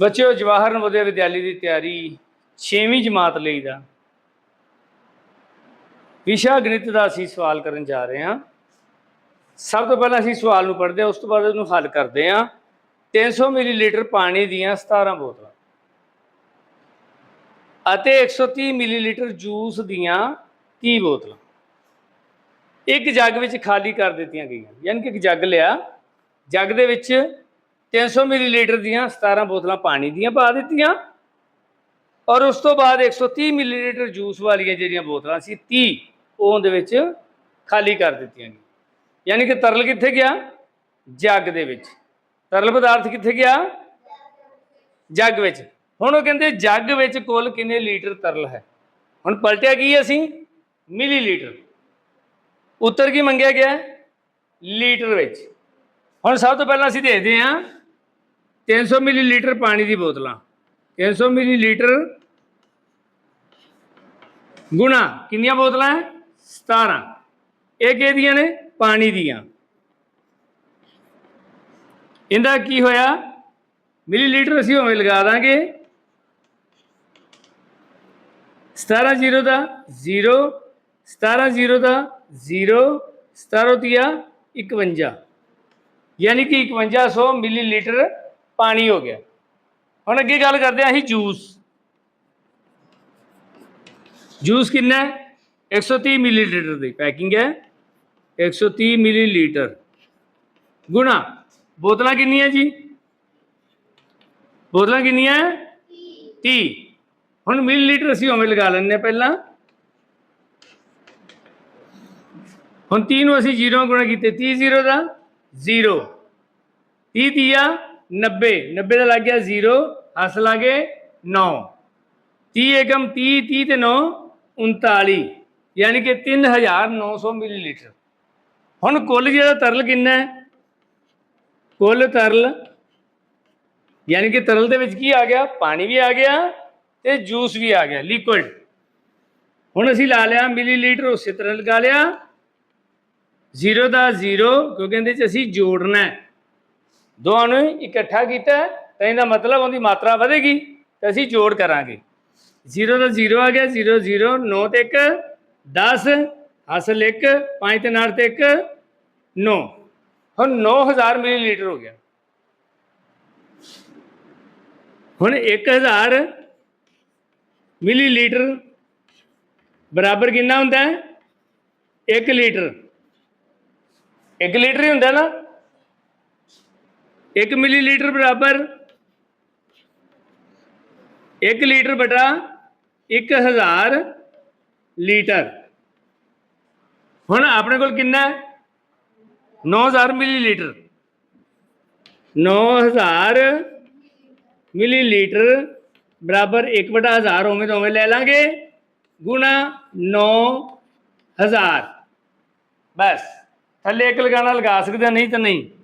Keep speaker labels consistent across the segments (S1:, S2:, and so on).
S1: ਬੱਚਿਓ, ਜਵਾਹਰ ਨਵੋਦਿਆ ਵਿਦਿਆਲੀ ਦੀ ਤਿਆਰੀ 6ਵੀਂ ਜਮਾਤ ਲਈ ਦਾ। ਵਿਸ਼ਾ ਗਣਿਤ ਦਾ ਅਸੀਂ ਸਵਾਲ ਕਰਨ ਜਾ ਰਹੇ ਹਾਂ। ਸਭ ਤੋਂ ਪਹਿਲਾਂ ਅਸੀਂ ਸਵਾਲ ਨੂੰ ਪੜ੍ਹਦੇ ਹਾਂ, ਉਸ ਤੋਂ ਬਾਅਦ ਉਹਨੂੰ ਹੱਲ ਕਰਦੇ ਹਾਂ। 300 ਮਿਲੀਲੀਟਰ ਪਾਣੀ ਦੀਆਂ 17 ਬੋਤਲਾਂ ਅਤੇ 130 ਮਿਲੀਲੀਟਰ ਜੂਸ ਦੀਆਂ 30 ਬੋਤਲਾਂ। ਇੱਕ ਜੱਗ ਵਿੱਚ ਖਾਲੀ ਕਰ ਦਿੱਤੀਆਂ ਗਈਆਂ, ਯਾਨੀ ਕਿ ਇੱਕ ਜੱਗ ਲਿਆ। ਜੱਗ ਦੇ ਵਿੱਚ 300 ਮਿਲੀਲੀਟਰ ਦੀਆਂ 17 ਬੋਤਲਾਂ ਪਾਣੀ ਦੀਆਂ ਪਾ ਦਿੱਤੀਆਂ। ਔਰ ਉਸ ਤੋਂ ਬਾਅਦ 130 ਮਿਲੀਲੀਟਰ ਜੂਸ ਵਾਲੀਆਂ ਜਿਹੜੀਆਂ ਬੋਤਲਾਂ ਸੀ 30 ਉਹਦੇ ਵਿੱਚ ਖਾਲੀ ਕਰ ਦਿੱਤੀਆਂ ਗਈਆਂ। ਯਾਨੀ ਕਿ ਤਰਲ ਕਿੱਥੇ ਗਿਆ? ਜੱਗ ਦੇ ਵਿੱਚ। ਤਰਲ ਪਦਾਰਥ ਕਿੱਥੇ ਗਿਆ? ਜੱਗ ਵਿੱਚ। ਹੁਣ ਉਹ ਕਹਿੰਦੇ ਜੱਗ ਵਿੱਚ ਕੁੱਲ ਕਿੰਨੇ ਲੀਟਰ ਤਰਲ ਹੈ? ਹੁਣ ਪਲਟਿਆ ਕੀ ਅਸੀਂ? ਮਿਲੀਲੀਟਰ। ਉੱਤਰ ਕੀ ਮੰਗਿਆ ਗਿਆ? ਲੀਟਰ ਵਿੱਚ। ਹੁਣ ਸਭ ਤੋਂ ਪਹਿਲਾਂ ਅਸੀਂ ਦੇਖਦੇ ਹਾਂ 300 ਮਿਲੀਲੀਟਰ ਪਾਣੀ ਦੀ ਬੋਤਲਾਂ। 300 ਮਿਲੀਲੀਟਰ ਗੁਣਾ ਕਿੰਨੀਆਂ ਬੋਤਲਾਂ ਹੈ 17 ਇਹ ਕਿਹਦੀਆਂ ਨੇ? ਪਾਣੀ ਦੀਆਂ। ਇਹਦਾ ਕੀ ਹੋਇਆ? ਮਿਲੀਲੀਟਰ ਅਸੀਂ ਉਵੇਂ ਲਗਾ ਦਾਂਗੇ। 17 ਜ਼ੀਰੋ ਦਾ 0 17 ਜ਼ੀਰੋ ਦਾ 0 17 ਤੀਆ 51 ਯਾਨੀ ਕਿ 5100 ਮਿਲੀਲੀਟਰ ਪਾਣੀ ਹੋ ਗਿਆ। ਹੁਣ ਅੱਗੇ ਗੱਲ ਕਰਦੇ ਹਾਂ ਅਸੀਂ ਜੂਸ। ਜੂਸ ਕਿੰਨਾ ਹੈ? 130 ਮਿਲੀਲੀਟਰ ਦੀ ਪੈਕਿੰਗ ਹੈ। 130 ਮਿਲੀਲੀਟਰ। ਗੁਣਾ, ਬੋਤਲਾਂ ਕਿੰਨੀਆਂ ਜੀ? ਬੋਤਲਾਂ ਕਿੰਨੀਆਂ 30 ਹੁਣ ਮਿਲੀਲੀਟਰ ਅਸੀਂ ਉਵੇਂ ਲਗਾ ਲੈਂਦੇ ਹਾਂ ਪਹਿਲਾਂ। ਹੁਣ 30 ਨੂੰ ਅਸੀਂ 0 ਗੁਣਾ ਕੀਤੇ 30 0 ਦਾ? 0 30 ਤੀਆ 90 90 ਦਾ ਲੱਗ ਗਿਆ 0 ਹੱਸ ਲਾਗੇ 9 30 ਏਕਮ 30 30 ਤੇ 9 39 ਯਾਨੀ ਕਿ 3900 ਮਿਲੀਲੀਟਰ ਹੁਣ ਕੁੱਲ ਜਿਹੜਾ ਤਰਲ ਕਿੰਨਾ ਹੈ ਕੁੱਲ ਤਰਲ ਯਾਨੀ ਕਿ ਤਰਲ ਦੇ ਵਿੱਚ ਕੀ ਆ ਗਿਆ ਪਾਣੀ ਵੀ ਆ ਗਿਆ ਤੇ ਜੂਸ ਵੀ ਆ ਗਿਆ ਲਿਕੁਇਡ ਹੁਣ ਅਸੀਂ ਲਾ ਲਿਆ ਮਿਲੀਲੀਟਰ ਉਸੇ ਤਰ੍ਹਾਂ ਲਗਾ ਲਿਆ 0 ਦਾ 0 ਕਿਉਂਕਿ ਇਹਦੇ ਚ ਅਸੀਂ ਜੋੜਨਾ ਹੈ ਦੋਵਾਂ ਨੂੰ ਇਕੱਠਾ ਕੀਤਾ, ਤਾਂ ਇਹਦਾ ਮਤਲਬ ਉਹਦੀ ਮਾਤਰਾ ਵਧੇਗੀ, ਤੇ ਅਸੀਂ ਜੋੜ ਕਰਾਂਗੇ। 0 ਦਾ 0 ਆ ਗਿਆ 0 0 9 ਤੇ 1 10 ਹਾਸਲ 1 5 ਤੇ 8 ਤੇ 1 9 ਹੁਣ 9000 ਮਿਲੀਲੀਟਰ ਹੋ ਗਿਆ। ਹੁਣ 1000 ਮਿਲੀਲੀਟਰ ਬਰਾਬਰ ਕਿੰਨਾ ਹੁੰਦਾ? ਹੈ 1 ਲੀਟਰ। 1 ਲੀਟਰ ਹੀ ਹੁੰਦਾ ਨਾ। 1 ਮਿਲੀਲੀਟਰ ਬਰਾਬਰ। 1 ਲੀਟਰ ਬਟਾ 1000 ਲੀਟਰ। ਹੁਣ ਆਪਣੇ ਕੋਲ ਕਿੰਨਾ ਹੈ? 9000 ਮਿਲੀਲੀਟਰ। 9000 ਮਿਲੀਲੀਟਰ ਬਰਾਬਰ 1 ਬਟਾ 1000 ਉਵੇਂ ਤੋਂ ਉਵੇਂ ਲੈ ਲਾਂਗੇ। ਗੁਣਾ 9000 ਬਸ। ਥੱਲੇ ਇੱਕ ਲਗਾਣਾ ਲਗਾ ਸਕਦੇ ਨਹੀਂ ਤਾਂ ਨਹੀਂ।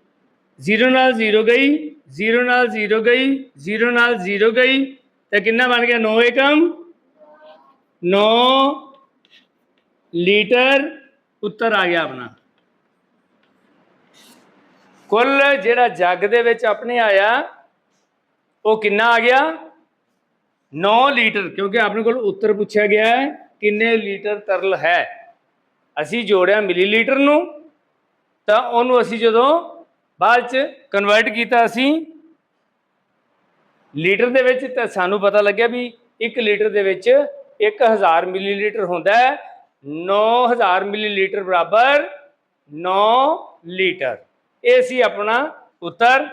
S1: 0 ਨਾਲ 0 ਗਈ 0 ਨਾਲ 0 ਗਈ 0 ਨਾਲ 0 ਗਈ, ਤਾਂ ਕਿੰਨਾ ਬਣ ਗਿਆ? 9 ਏਕਮ? 9 ਲੀਟਰ ਉੱਤਰ ਆ ਗਿਆ ਆਪਣਾ। ਕੁੱਲ ਜਿਹੜਾ ਜੱਗ ਦੇ ਵਿੱਚ ਆਪਣੇ ਆਇਆ, ਉਹ ਕਿੰਨਾ ਆ ਗਿਆ? 9 ਲੀਟਰ, ਕਿਉਂਕਿ ਆਪਣੇ ਕੋਲ ਉੱਤਰ ਪੁੱਛਿਆ ਗਿਆ ਹੈ, ਕਿੰਨੇ ਲੀਟਰ ਤਰਲ ਹੈ? ਅਸੀਂ ਜੋੜਿਆ ਮਿਲੀਲੀਟਰ ਨੂੰ, ਤਾਂ ਉਹਨੂੰ ਅਸੀਂ ਜਦੋਂ ਬਾਅਦ ਚ ਕਨਵਰਟ ਕੀਤਾ ਅਸੀਂ ਲੀਟਰ ਦੇ ਵਿੱਚ, ਤਾਂ ਸਾਨੂੰ ਪਤਾ ਲੱਗਿਆ ਵੀ 1 ਲੀਟਰ ਦੇ ਵਿੱਚ 1000 ਮਿਲੀਲੀਟਰ ਹੁੰਦਾ ਹੈ। 9000 ਮਿਲੀਲੀਟਰ ਬਰਾਬਰ 9 ਲੀਟਰ। ਇਹ ਸੀ ਆਪਣਾ ਉੱਤਰ।